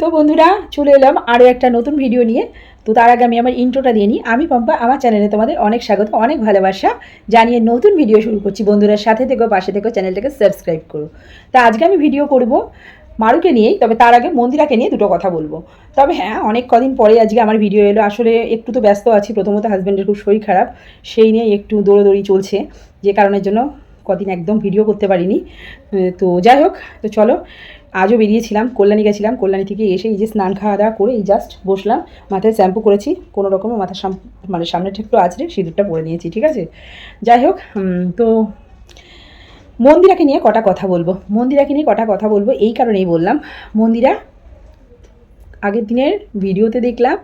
তো বন্ধুরা, চলে এলাম আরও একটা নতুন ভিডিও নিয়ে। তো তার আগে আমি আমার ইন্ট্রোটা দিয়ে নিই। আমি পম্পা, আমার চ্যানেলে তোমাদের অনেক স্বাগত, অনেক ভালোবাসা। জানিয়ে নতুন ভিডিও শুরু করছি। বন্ধুরা, সাথে থেকো, পাশে থেকো চ্যানেলটাকে সাবস্ক্রাইব করো। তা আজকে আমি ভিডিও করব মারুকে নিয়েই, তবে তার আগে মন্দিরাকে নিয়ে দুটো কথা বলব। তবে হ্যাঁ অনেক কদিন পরে আজকে আমার ভিডিও এলো। আসলে একটু তো ব্যস্ত আছি, প্রথমত হাজব্যান্ডের খুব শরীর খারাপ, সেই নিয়ে একটু দৌড়োদৌড়ি চলছে, যে কারণের জন্য কদিন একদম ভিডিও করতে পারিনি। তো যাই হোক, তো চলো আজও বেরিয়েছিলাম, কল্যাণী গেছিলাম, কল্যাণী থেকে এসে এই যে স্নান খাওয়া দাওয়া করে এই জাস্ট বসলাম, মাথায় শ্যাম্পু করেছি, কোনো রকমে মাথার সাম মানে সামনেটা একটু আছড়ে সিঁদুরটা পরে নিয়েছি, ঠিক আছে? যাই হোক তো মন্দিরাকে নিয়ে কটা কথা বলব, মন্দিরাকে নিয়ে কটা কথা বলব, এই কারণেই বললাম, মন্দিরা আগের দিনের ভিডিওতে দেখলাম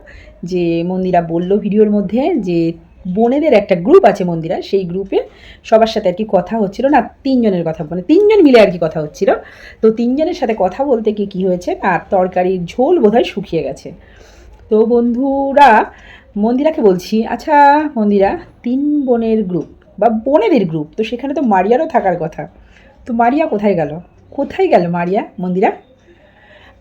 যে মন্দিরা বলল ভিডিওর মধ্যে যে বোনেদের একটা গ্রুপ আছে মন্দিরা, সেই গ্রুপে সবার সাথে আর কি কথা হচ্ছিল। না, তিনজনের কথা মানে তিনজন মিলে আর কি কথা হচ্ছিল। তো তিনজনের সাথে কথা বলতে কি কী হয়েছে? আর তরকারির ঝোল বোধহয় শুকিয়ে গেছে। তো বন্ধুরা, মন্দিরাকে বলছি আচ্ছা মন্দিরা, তিন বোনের গ্রুপ বা বোনেদের গ্রুপ তো সেখানে তো মারিয়ারও থাকার কথা। তো মারিয়া কোথায় গেল? কোথায় গেল মারিয়া, মন্দিরা?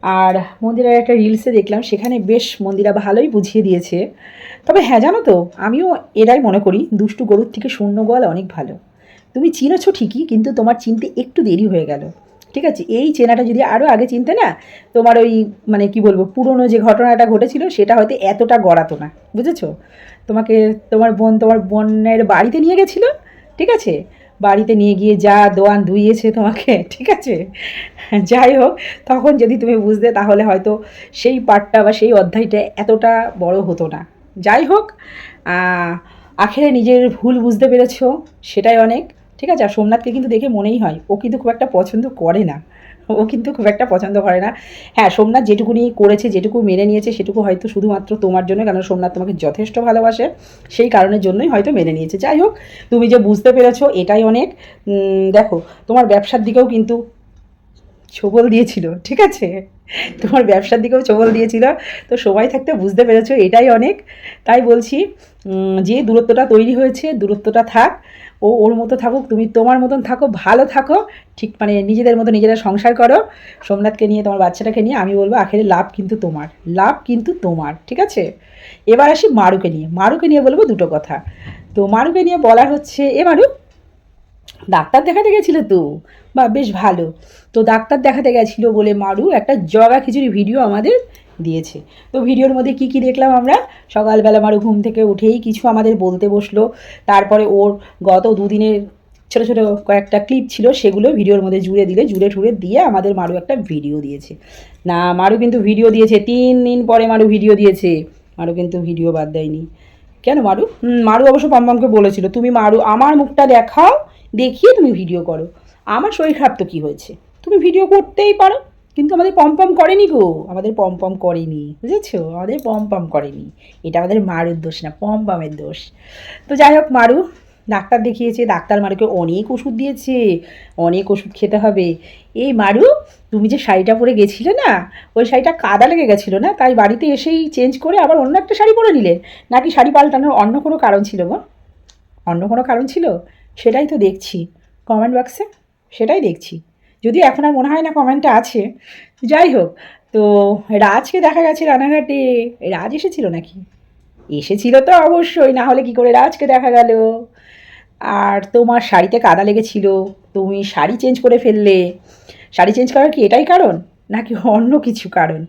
আর মন্দিরার একটা রিলসে দেখলাম, সেখানে বেশ মন্দিরা ভালোই বুঝিয়ে দিয়েছে। তবে হ্যাঁ জানো তো, আমিও এরাই মনে করি দুষ্টু গরুর থেকে শূন্য গোয়াল অনেক ভালো। তুমি চিনেছো ঠিকই, কিন্তু তোমার চিনতে একটু দেরি হয়ে গেল। ঠিক আছে, এই চেনাটা যদি আরও আগে চিনতে না, তোমার ওই মানে কি বলব, পুরনো যে ঘটনাটা ঘটেছিল, সেটা হয়তো এতটা গড়াতো না। বুঝেছ? তোমাকে তোমার বোন, তোমার বোনের বাড়িতে নিয়ে গেছিল, ঠিক আছে? বাড়িতে নিয়ে গিয়ে যা দোয়ান ধুইয়েছে তোমাকে, ঠিক আছে? যাই হোক, তখন যদি তুমি বুঝতে, তাহলে হয়তো সেই পাঠটা বা সেই অধ্যায়টা এতটা বড় হতো না। যাই হোক আখেরে নিজের ভুল বুঝতে পেরেছ, সেটাই অনেক। ঠিক আছে? আর সোমনাথকে কিন্তু দেখে মনেই হয়, ও কিন্তু খুব একটা পছন্দ করে না। ও কিন্তু খুব একটা পছন্দ করে না। হ্যাঁ সোমনাথ যেটুকুনি করেছে, যেটুকু মেনে নিয়েছে, সেটুকু হয়তো শুধুমাত্র তোমার জন্য কারণ সোমনাথ তোমাকে যথেষ্ট ভালোবাসে। সেই কারণের জন্যই হয়তো মেনে নিয়েছে। যাই হোক, তুমি যে বুঝতে পেরেছ, এটাই অনেক। দেখো, তোমার ব্যবসার দিকেও কিন্তু ছবল দিয়েছিল, ঠিক আছে? তোমার ব্যবসার দিকেও ছবল দিয়েছিল, তো সময় থাকতে বুঝতে পেরেছ এটাই অনেক। তাই বলছি যে দূরত্বটা তৈরি হয়েছে, দূরত্বটা থাক, ও ওর মতো থাকুক, তুমি তোমার মতন থাকো, ভালো থাকো, ঠিক মানে নিজেদের মতো নিজেরা সংসার করো। সোমনাথকে নিয়ে, তোমার বাচ্চাটাকে নিয়ে আমি বলব, আখেরে, লাভ কিন্তু তোমার, লাভ কিন্তু তোমার ঠিক আছে? এবার আসি মারুকে নিয়ে মারুকে নিয়ে বলব দুটো কথা। তো মারুকে নিয়ে বলার হচ্ছে, এ মারু ডাক্তার দেখাতে গেছিলে তো? বা বেশ ভালো। তো ডাক্তার দেখাতে গেছিল বলে মারু একটা জগা খিচুড়ি ভিডিও আমাদের দিয়েছে। তো ভিডিওর মধ্যে কি কি দেখলাম আমরা? সকালবেলা মারু ঘুম থেকে উঠেই কিছু আমাদের বলতে বসল। তারপরে ওর গত দুদিনের ছোটো ছোটো কয়েকটা ক্লিপ ছিল, সেগুলো ভিডিওর মধ্যে জুড়ে দিলে, জুড়ে ঠুড়ে দিয়ে আমাদের মারু একটা ভিডিও দিয়েছে। না, মারু কিন্তু ভিডিও দিয়েছে। তিন দিন পরে মারু ভিডিও দিয়েছে। মারু কিন্তু ভিডিও বাদ দেয়নি। কেন মারু? মারু অবশ্য পাম্পামকে বলেছিল। তুমি মারু, আমার মুখটা দেখাও। দেখিয়ে তুমি ভিডিও করো। আমার শরীর খারাপ তো কী হয়েছে? তুমি ভিডিও করতেই পারো, কিন্তু আমাদের পম্পম করেনি গো। আমাদের পম্পম করেনি, বুঝেছ? আমাদের পম্পম করেনি। এটা আমাদের মারুর দোষ না, পম্পমের দোষ। তো যাই হোক, মারু, ডাক্তার দেখিয়েছে, ডাক্তার মারুকে অনেক ওষুধ দিয়েছে, অনেক ওষুধ খেতে হবে। এই মারু, তুমি যে শাড়িটা পরে গেছিলে না, ওই শাড়িটা কাদা লেগে গেছিল না? তাই বাড়িতে এসেই চেঞ্জ করে আবার অন্য একটা শাড়ি পরে নিলে? নাকি শাড়ি পাল্টানোর অন্য কোনো কারণ ছিল গো? অন্য কোনো কারণ ছিল? সেটাই তো দেখছি। কমেন্ট বক্সে সেটাই দেখছি। যদিও এখন আর মনে হয় না কমেন্টটা আছে। যাই হোক, তো রাজকে দেখা গেছে রানাঘাটে। রাজ এসেছিল নাকি? এসেছিল তো অবশ্যই, না হলে কি করে রাজকে দেখা গেল? আর তোমার শাড়িতে কাদা লেগেছিল, তুমি শাড়ি চেঞ্জ করে ফেললে। শাড়ি চেঞ্জ করার কি এটাই কারণ? নাকি অন্য কিছু কারণ?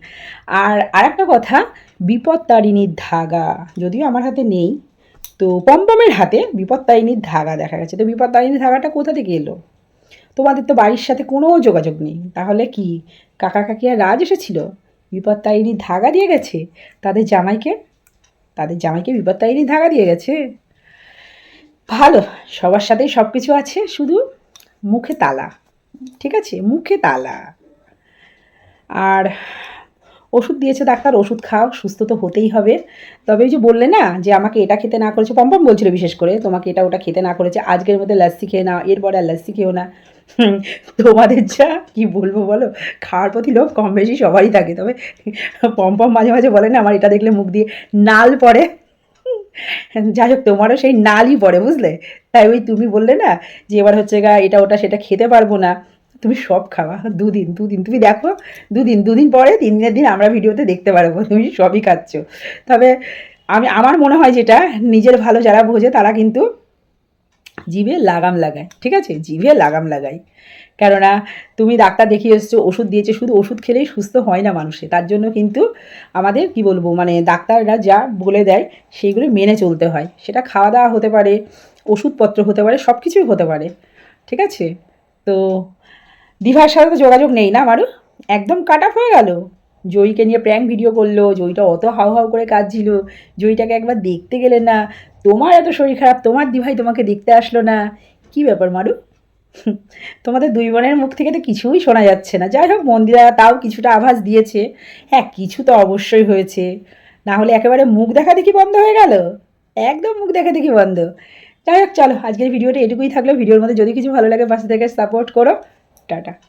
আর আরেকটা কথা, বিপদ তারিণীর ধাগা, যদিও আমার হাতে নেই তো পম্পমের হাতে বিপত্তারিণীর ধাগা দেখা গেছে। তো বিপত্তারিণীর ধাগাটা কোথা থেকে এলো? তোমাদের তো বাড়ির সাথে কোনো যোগাযোগ নেই। তাহলে কি কাকা কাকি আর রাজ এসেছিল? বিপত্তারিণীর ধাগা দিয়ে গেছে? তাদের জামাইকে? তাদের জামাইকে বিপত্তারিণীর ধাগা দিয়ে গেছে? ভালো, সবার সাথেই সব কিছু আছে, শুধু মুখে তালা। ঠিক আছে? মুখে তালা। আর ওষুধ দিয়েছে ডাক্তার, ওষুধ খাও, সুস্থ তো হতেই হবে। তবে ওই যে বললে না, যে আমাকে এটা খেতে না করেছে পম্পম বলছিল বিশেষ করে, তোমাকে এটা ওটা খেতে না করেছে, আজকের মধ্যে লাস্সি খেয়ে নাও, এরপরে আর লাস্সি খেও না। তোমাদের যা, কি বলব বলো? খাওয়ার প্রতি লোক কম বেশি সবারই থাকে, তবে পম্পম মাঝে মাঝে বলে না, আমার এটা দেখলে মুখ দিয়ে নাল পড়ে। যাই হোক, তোমারও সেই নালই পড়ে, বুঝলে? তাই ওই তুমি বললে না, যে এবার হচ্ছে গা, এটা ওটা সেটা খেতে পারব না। তুমি সব খাওয়া, দুদিন দুদিন। তুমি দেখো, দুদিন দুদিন পরে তিন দিনের দিন আমরা ভিডিওতে দেখতে পারব, তুমি সবই খাচ্ছ। তবে আমি, আমার মনে হয় যেটা, নিজের ভালো যারা বোঝে তারা কিন্তু জিভে লাগাম লাগায়, ঠিক আছে? জিভে লাগাম লাগায়। কেননা, তুমি ডাক্তার দেখিয়ে এসছো, ওষুধ দিয়েছে, শুধু ওষুধ খেলেই সুস্থ হয় না মানুষে। তার জন্য কিন্তু আমাদের, কি বলব মানে ডাক্তাররা যা বলে দেয়, সেইগুলো মেনে চলতে হয়। সেটা খাওয়া দাওয়া হতে পারে, ওষুধপত্র হতে পারে সব কিছুই হতে পারে, ঠিক আছে? তো দিভার সাথে তো যোগাযোগ নেই না আমারও একদম কাট অফ হয়ে গেল। জয়ীকে নিয়ে প্র্যাঙ্ক ভিডিও করল, জয়ীটা অত হাউ হাউ করে কাঁদছিল, জয়ীটাকে একবার দেখতে গেলে না, তোমার এত শরীর খারাপ, তোমার দিভাই তোমাকে দেখতে আসলো না। কি ব্যাপার মারু তোমাদের দুই বোনের মুখ থেকে তো কিছুই শোনা যাচ্ছে না। যাই হোক, মন্দিরা তাও কিছুটা আভাস দিয়েছে। হ্যাঁ কিছু তো অবশ্যই হয়েছে। না হলে একেবারে মুখ দেখা দেখি বন্ধ হয়ে গেল? একদম মুখ দেখা দেখি বন্ধ। যাই হোক, চলো, আজকের ভিডিওটা এটুকুই থাকল। ভিডিওর মধ্যে যদি কিছু ভালো লাগে, পাশে থেকে সাপোর্ট করো। Tata.